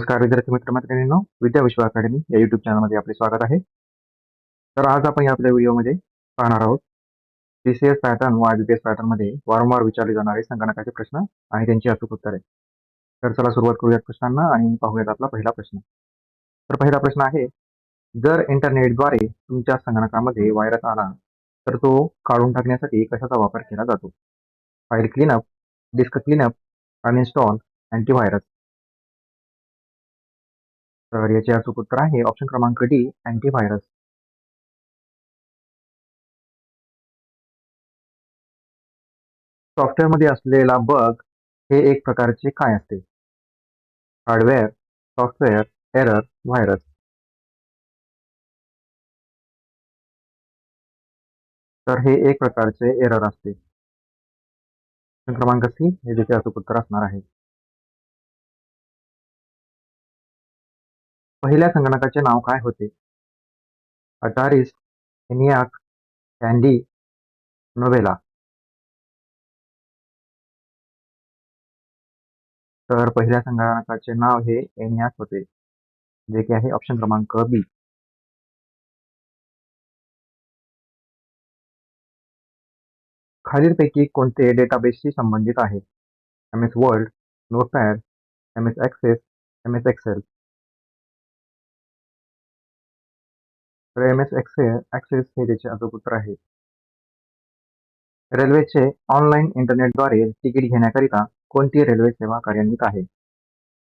नमस्कार विद्यार्थी मित्र मैत्रिणींनो विद्या विश्व अकॅडमी या युट्यूब चॅनलमध्ये आपले स्वागत आहे. तर आज आपण या आपल्या व्हिडिओमध्ये पाहणार आहोत सी सी एस पॅटर्न व आय बी पी एस पॅटर्नमध्ये वारंवार विचारले जाणारे संगणकाचे प्रश्न आणि त्यांची अचूक उत्तरे. तर चला सुरुवात करूयात प्रश्नांना आणि पाहूयात आपला पहिला प्रश्न. तर पहिला प्रश्न आहे जर इंटरनेटद्वारे तुमच्या संगणकामध्ये व्हायरस आला तर तो काढून टाकण्यासाठी कशाचा वापर केला जातो? File cleanup disk cleanup uninstall antivirus तर याचे अचूक उत्तर आहे ऑप्शन क्रमांक डी अँटीव्हायरस सॉफ्टवेअरमध्ये असलेला बग हे एक प्रकारचे काय असते? हार्डवेअर सॉफ्टवेअर एरर व्हायरस तर हे एक प्रकारचे एरर असते. क्रमांक सी हे त्याचे अचूक उत्तर असणार आहे. पहिल्या संगणकाचे नाव काय होते? Ataris ENIAC candy novella. तर पहिल्या संगणकाचे नाव हे एनियाक होते जे की आहे ऑप्शन क्रमांक बी खालीलपैकी कोणते डेटाबेसशी संबंधित आहे? M S world notepad M S access M S excel तर एम एस एक्सेल ॲक्सेस हे त्याचे अग्रपुत्र आहे. रेल्वेचे ऑनलाईन इंटरनेटद्वारे तिकीट घेण्याकरिता कोणती रेल्वे सेवा कार्यान्वित आहे?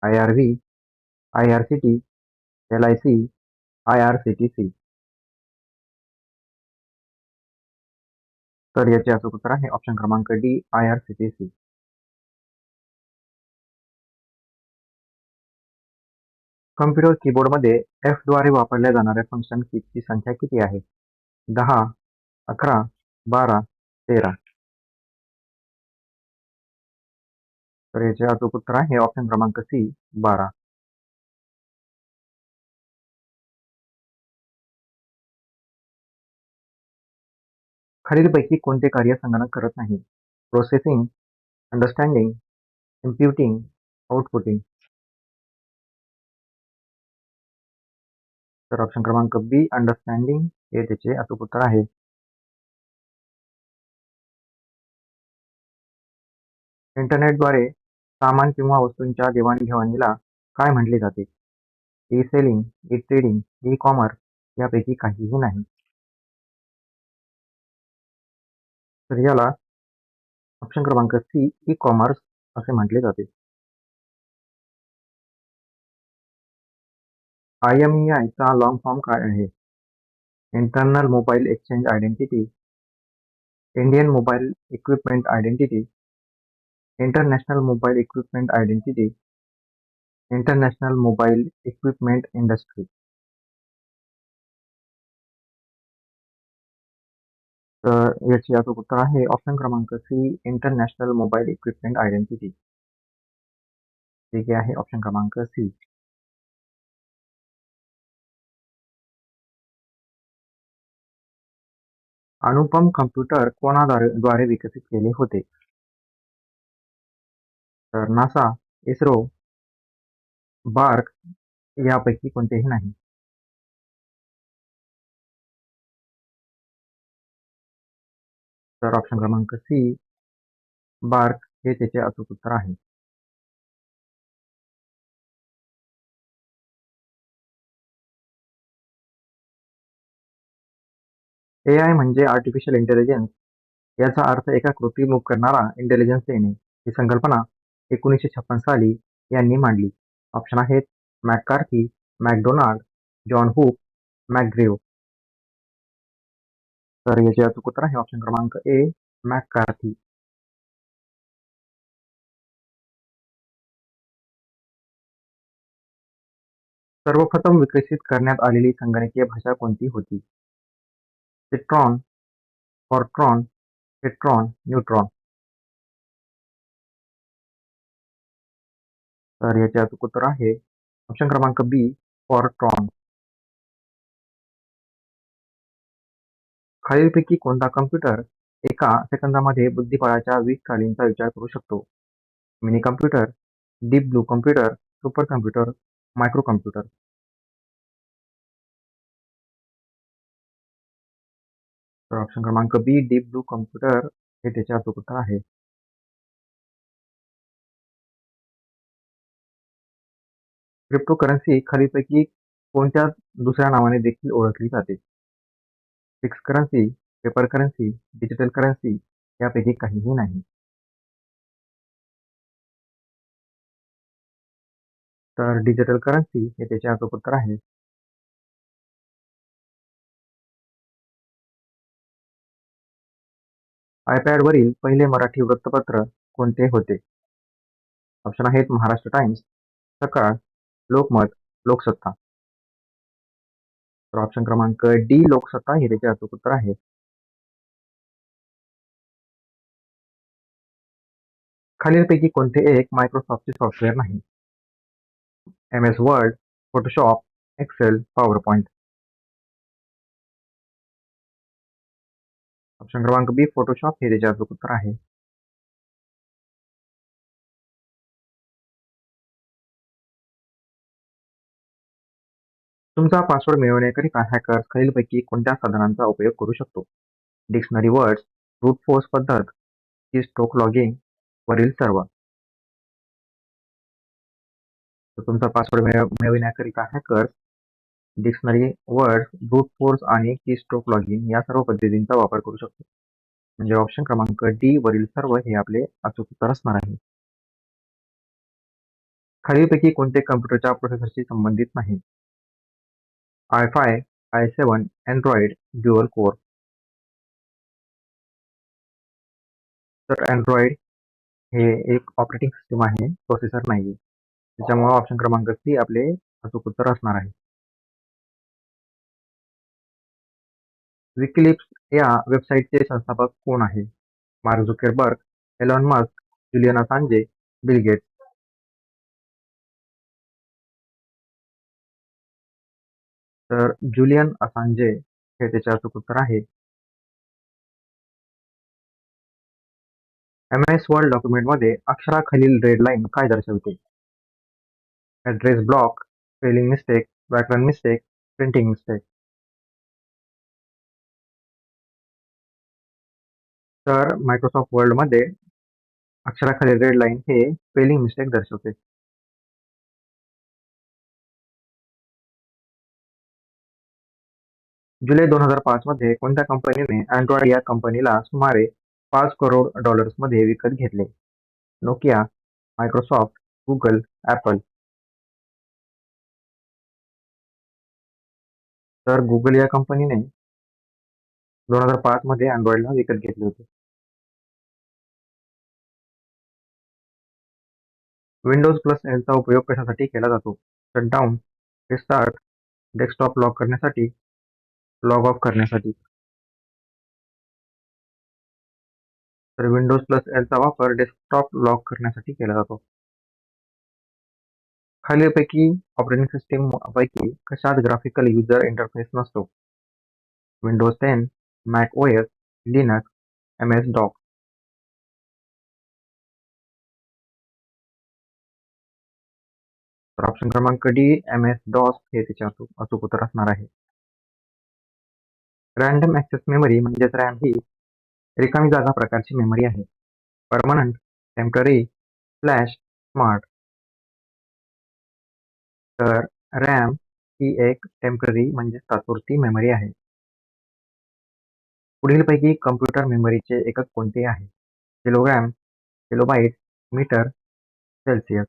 I R V I R C T L I C I R C T C. तर याचे अचूक उत्तर आहे ऑप्शन क्रमांक डी आय कम्प्युटर कीबोर्डमध्ये एफद्वारे वापरल्या जाणाऱ्या फंक्शन कीजची संख्या किती आहे? दहा अकरा बारा तेरा. तर याचे अचूक उत्तर आहे ऑप्शन क्रमांक सी बारा. खालीलपैकी कोणते कार्य संगणक करत नाही? प्रोसेसिंग अंडरस्टँडिंग इम्प्युटिंग आउटपुटिंग तर ऑप्शन क्रमांक बी अंडरस्टँडिंग हे त्याचे अचूक उत्तर आहे. इंटरनेटद्वारे सामान किंवा वस्तूंच्या देवाणघेवाणीला काय म्हटले जाते? E selling E trading E commerce यापैकी काहीही नाही. तर याला ऑप्शन क्रमांक सी ई कॉमर्स असे म्हटले जाते. आय एम ई आयचा लॉंग फॉर्म काय आहे? Internal mobile exchange identity Indian mobile equipment identity international mobile equipment identity international mobile equipment industry तर याची अचूक उत्तर आहे ऑप्शन क्रमांक C international mobile equipment identity ठीक आहे ऑप्शन क्रमांक सी अनुपम कम्प्युटर कोणाद्वारे द्वारे विकसित केले होते? तर नासा इस्रो बार्क यापैकी कोणतेही नाही. तर ऑप्शन क्रमांक सी बार्क हे त्याचे अचूक उत्तर आहे. ए आय म्हणजे आर्टिफिशियल इंटेलिजन्स याचा अर्थ एका कृत्रिम करणारा इंटेलिजन्स देणे. ही संकल्पना एकोणीसशे छप्पन साली यांनी मांडली. ऑप्शन आहेत McCarthy McDonald John Hook McGrave तर याचे अचूक उत्तर आहे ऑप्शन क्रमांक ए मॅककार्थी सर्वप्रथम विकसित करण्यात आलेली संगणकीय भाषा कोणती होती? सिट्रॉन फॉर्ट्रॉन पेट्रॉन न्यूट्रॉन. तर याचे अचूक उत्तर आहे ऑप्शन क्रमांक बी फॉरट्रॉन खालीलपैकी कोणता कम्प्युटर एका सेकंदामध्ये बुद्धिबळाच्या वीस चालींचा विचार करू शकतो? Mini computer deep blue computer super computer micro computer तर ऑप्शन क्रमांक बी डीप ब्लू कम्प्युटर हे त्याचे अचूक आहे. क्रिप्टोकरन्सी खालीपैकी कोणत्या दुसऱ्या नावाने देखील ओळखली जाते? Fix currency paper currency digital currency यापैकी काहीही नाही. तर डिजिटल करन्सी हे त्याचे अचूक उत्तर आहे. आयपॅडवरील पहिले मराठी वृत्तपत्र कोणते होते? ऑप्शन आहेत महाराष्ट्र टाइम्स सकाळ लोकमत लोकसत्ता. तर ऑप्शन क्रमांक डी लोकसत्ता हे त्याचे अचूक उत्तर आहे. खालीलपैकी कोणते एक मायक्रोसॉफ्टचे सॉफ्टवेअर नाही? M S word Photoshop Excel power point option क्रमांक बी फोटोशॉप हे त्याचे अचूक उत्तर आहे. तुमचा पासवर्ड मिळवण्याकरिता हॅकर्स खालीलपैकी कोणत्या साधनांचा उपयोग करू शकतो? डिक्शनरी वर्ड्स रूट फोर्स पद्धत की स्ट्रोक लॉगिंग वरील सर्व. तुमचा पासवर्ड मिळविण्याकरिता hackers dictionary words brute force आणि की स्ट्रोक लॉगिंग या सर्व पद्धतींचा वापर करू शकतो. म्हणजे ऑप्शन क्रमांक डी वरील सर्व हे आपले अचूक उत्तर असणार आहे. खालीलपैकी कोणते कम्प्युटरच्या प्रोसेसरशी संबंधित नाही? I five I seven Android dual core तर अँड्रॉइड हे एक ऑपरेटिंग सिस्टम आहे प्रोसेसर नाही त्याच्यामुळे ऑप्शन क्रमांक सी आपले अचूक उत्तर असणार आहे. विकिलिप्स या वेबसाईटचे संस्थापक कोण आहे? Mark Zuckerberg Elon Musk Julian Assange Bill Gates. तर जुलियन असांजे हे त्याचे अचूक उत्तर आहे. एम एस वर्ल्ड डॉक्युमेंटमध्ये अक्षराखालील रेड लाईन काय दर्शवते? ॲड्रेस ब्लॉक स्पेलिंग मिस्टेक व्याकरण मिस्टेक प्रिंटिंग मिस्टेक तर मायक्रोसॉफ्ट वर्ल्डमध्ये अक्षराखाली रेड लाईन हे स्पेलिंग मिस्टेक दर्शवते. जुलै दोन हजार पाच मध्ये कोणत्या कंपनीने अँड्रॉइड या कंपनीला सुमारे पाच करोड डॉलर्समध्ये विकत घेतले? नोकिया मायक्रोसॉफ्ट गुगल ॲपल तर गुगल या कंपनीने दोन हजार पाच मध्ये अँड्रॉइडला विकत घेतले होते. विंडोज़ प्लस एलचा उपयोग कशासाठी केला जातो? शटडाऊन रिस्टार्ट डेस्कटॉप लॉक करण्यासाठी लॉग ऑफ़ करण्यासाठी. तर विंडोज़ प्लस एलचा वापर डेस्कटॉप लॉक करण्यासाठी केला जातो. खालीलपैकी ऑपरेटिंग सिस्टीम पैकी कशात ग्राफिकल युजर इंटरफेस नसतो? Windows ten Mac OS S Linux M S doc तर ऑप्शन क्रमांक डी एम एस डॉस हे त्याचे अचूक अचूक उत्तर असणार आहे. रॅन्डम ॲक्सेस मेमरी म्हणजेच रॅम ही रिकामी जागा प्रकारची मेमरी आहे. परमनंट टेंपररी फ्लॅश स्मार्ट तर रॅम ही एक टेंपररी म्हणजे तात्पुरती मेमरी आहे. पुढीलपैकी कम्प्युटर मेमरीचे एकक कोणते आहे? किलोग्रॅम किलोबाईट मीटर सेल्सिअस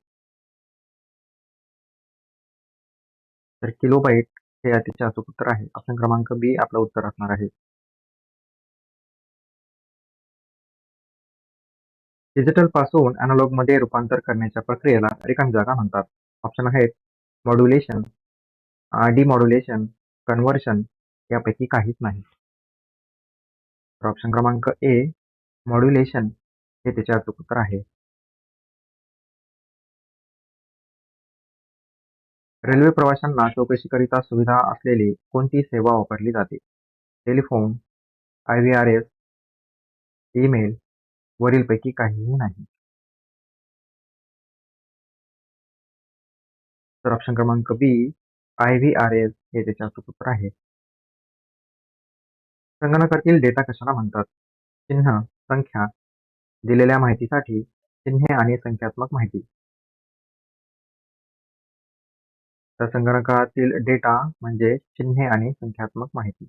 तर किलोबाईट हे अतिशय अचूक उत्तर आहे. ऑप्शन क्रमांक बी आपलं उत्तर असणार आहे. डिजिटलपासून अॅनालॉगमध्ये रूपांतर करण्याच्या प्रक्रियेला रिकामी जागा म्हणतात. ऑप्शन आहेत मॉड्युलेशन डिमॉड्युलेशन कन्व्हर्शन यापैकी काहीच नाही. तर ऑप्शन क्रमांक ए मॉड्युलेशन हे त्याचे अचूक उत्तर आहे. रेल्वे प्रवाशांना चौकशीकरिता सुविधा असलेली कोणती सेवा वापरली जाते? Telephone I V R S email वरीलपैकी काहीही नाही. तर ऑप्शन क्रमांक B I V R S हे त्याचे अचूक उत्तर आहे. संगणकातील डेटा कशाला म्हणतात? चिन्ह संख्या दिलेल्या माहितीसाठी चिन्हे आणि संख्यात्मक माहिती. तर संगणकातील डेटा म्हणजे चिन्हे आणि संख्यात्मक माहिती.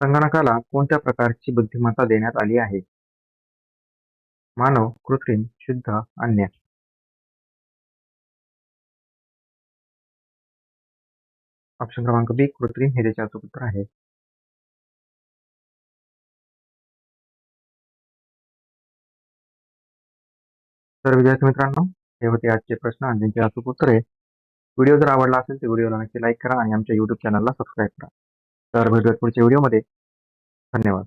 संगणकाला कोणत्या प्रकारची बुद्धिमत्ता देण्यात आली आहे? मानव कृत्रिम शुद्ध अन्य. ऑप्शन क्रमांक बी कृत्रिम हे त्याचे अचूक उत्तर आहे. तर विद्यार्थी मित्रांनो हे होते आजचे प्रश्न आणि त्यांचे अचूक उत्तरे व्हिडिओ जर आवडला असेल तर व्हिडिओला नक्की लाईक करा आणि आमच्या युट्यूब चॅनलला सबस्क्राईब करा. तर भेटूयात पुढच्या व्हिडिओमध्ये. धन्यवाद.